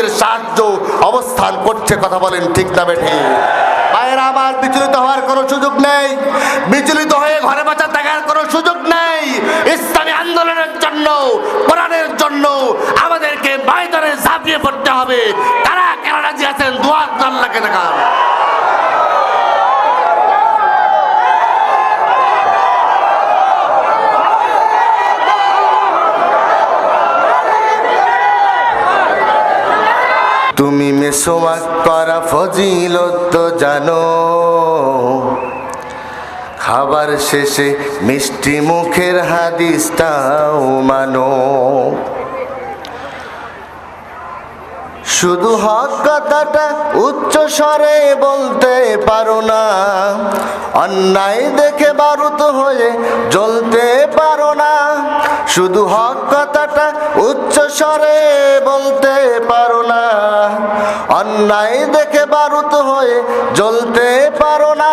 আমাদের সাহায্য অবস্থান করছে, কথা বলেন ঠিক না বেঠে। ভাইয়েরা আমার বিচলিত হওয়ার কোনো সুযোগ নেই। বিচলিত হয়ে ঘরে বাঁচা থাকার কোনো সুযোগ নেই। ইসলামী আন্দোলনের জন্য, কোরআনের জন্য আমাদেরকে ময়দানে ঝাঁপিয়ে পড়তে হবে। তারা কেন রাজি আছেন? দোয়া আল্লাহকে দেখান। তুমি মেসোয়াক করা ফজিলত জানো। খাবার শেষে মিষ্টি মুখের হাদিসটাও মানো। শুধু হক কথাটা উচ্চ স্বরে বলতে পারো না। অন্যায় দেখে বারুত হয়ে জ্বলতে পারো না। শুধু হক কথাটা উচ্চ স্বরে বলতে পারো না। অন্যায় দেখে বারুত হয়ে জ্বলতে পারো না।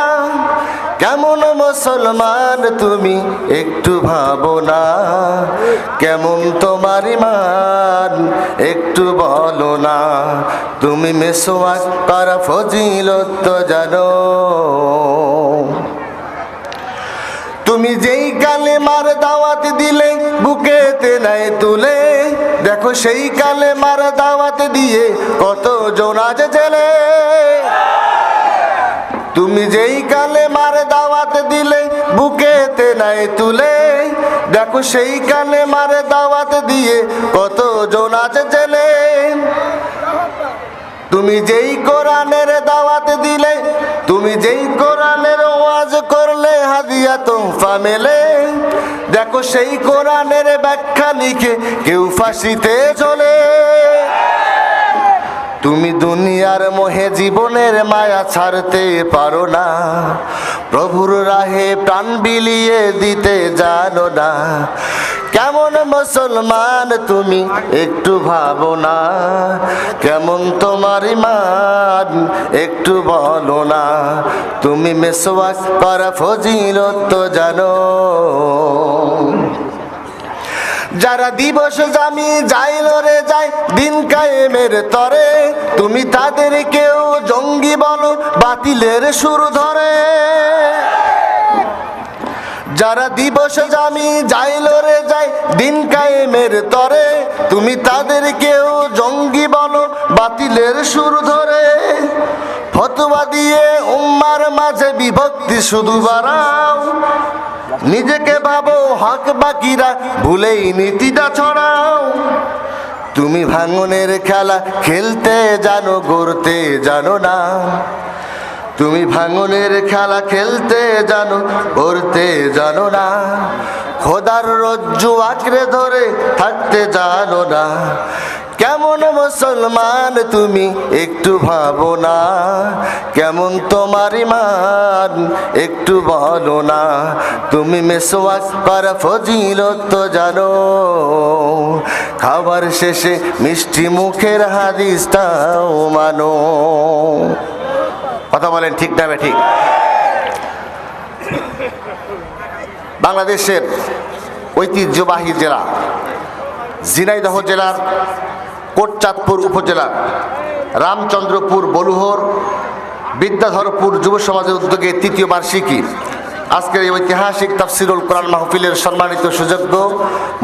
কেমন মুসলমান তুমি একটু ভাবো না? কেমন তোমার ইমান একটু বলো না? তুমি মেসোয়াক করা ফজিলত জানো। তুমি যেই কালে মার দাওয়াত দিলে, বুকেতে নাই তুলে, দেখো সেই কালে মার দাওয়াত দিয়ে কত জোনাজ জেলে। তুমি যেই কালে মার দাওয়াত দিলে, বুকেতে নাই তুলে। দেখো সেই কালে মার দাওয়াত দিয়ে কত জোনাজ জেলে। তুমি যেই কোরআনের দাওয়াত দিলে, তুমি যেই কোরআনের ওয়াজ করলে, হাদিয়া তোহফা মেলে। দেখো সেই কোরআনের ব্যাখ্যা লিখে কেউ ফাঁসিতে চলে তুমি দুনিয়ার মোহে জীবনের মায়া ছাড়তে পারো না। প্রভুর রাহে প্রাণ বিলিয়ে দিতে জানো না। কেমন মুসলমান তুমি একটু ভাবো না। কেমন তোমার ইমান একটু বলো না। তুমি মেসওয়াক করা ফজিলত জানো। যারা দিবস জামি যাইল রে যায় দিন কায়েমের তরে, তুমি তাদের কেউ জঙ্গি বলো, বাতিলের সুর ধরে। যারা দিবস জামি যাইল রে যায় দিন কায়েমের তরে, তুমি তাদের কেউ জঙ্গি বলো, বাতিলের সুর ধরে। ফতোয়া দিয়ে উম্মার মাঝে বিভক্তি শুধু বাড়াও নিজেকে ভাবো, হক বাকিরা ভুলেই নীতিটা ছড়াও। তুমি ভাঙনের খেলা খেলতে জানো, গড়তে জানো না। তুমি ভাঙনের খেলা খেলতে জানো করতে জানো না। খোদার রজ্জু আঁকড়ে ধরে থাকতে জানো না। কেমন মুসলমান তুমি একটু ভাবো না? কেমন তোমার ইমান একটু বলো না? তুমি মেসোয়াক করা ফজিলত তো জানো। খাবার শেষে মিষ্টি মুখের হাদিসটাও মানো। কথা বলেন ঠিক না ঠিক বাংলাদেশের ঐতিহ্যবাহী জেলা, ঝিনাইদহ জেলার কোটচাঁদপুর উপজেলা রামচন্দ্রপুর বলুহর বিদ্যাধরপুর যুব সমাজের উদ্যোগে তৃতীয় বার্ষিকী। আজকের এই ঐতিহাসিক তাফসিরুল কোরআন মাহফিলের সম্মানিত সুযোগ্য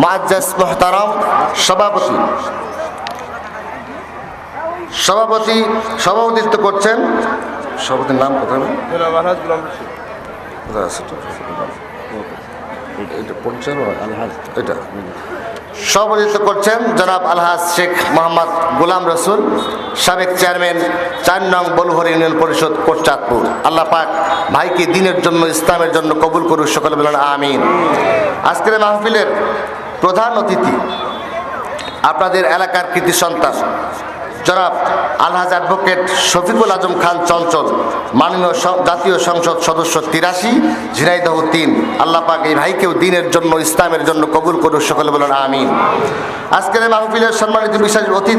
মাজ্জাস মোহতারাম সভাপতি। সভাপতি সভাপতিত্ব করছেন সভাপতির নাম কোথায় কোথায় আছে তো? এটা পরিচয় নয়, আলহাজ এটা সভাপতিত্ব করছেন জনাব আলহাজ শেখ মোহাম্মদ গোলাম রসুল, সাবেক চেয়ারম্যান চার নং বলহর ইউনিয়ন পরিষদ কোটচাঁদপুর। আল্লাহ পাক ভাইকে দিনের জন্য, ইসলামের জন্য কবুল করুক, সকলে বলেন আমিন। আজকের মাহফিলের প্রধান অতিথি আপনাদের এলাকার কৃতি সন্তান জনাব আলহাজ অ্যাডভোকেট শফিকুল আজম খান চঞ্চল, মাননীয় জাতীয় সংসদ সদস্য তিরাশি, ঝিনাইদহ তিন। আল্লাহ পাক এই ভাইকেও দিনের জন্য, ইসলামের জন্য কবুল করুক, সকলে বলেন আমিন। আজকের মাহফিলের সম্মানিত বিশেষ অতিথি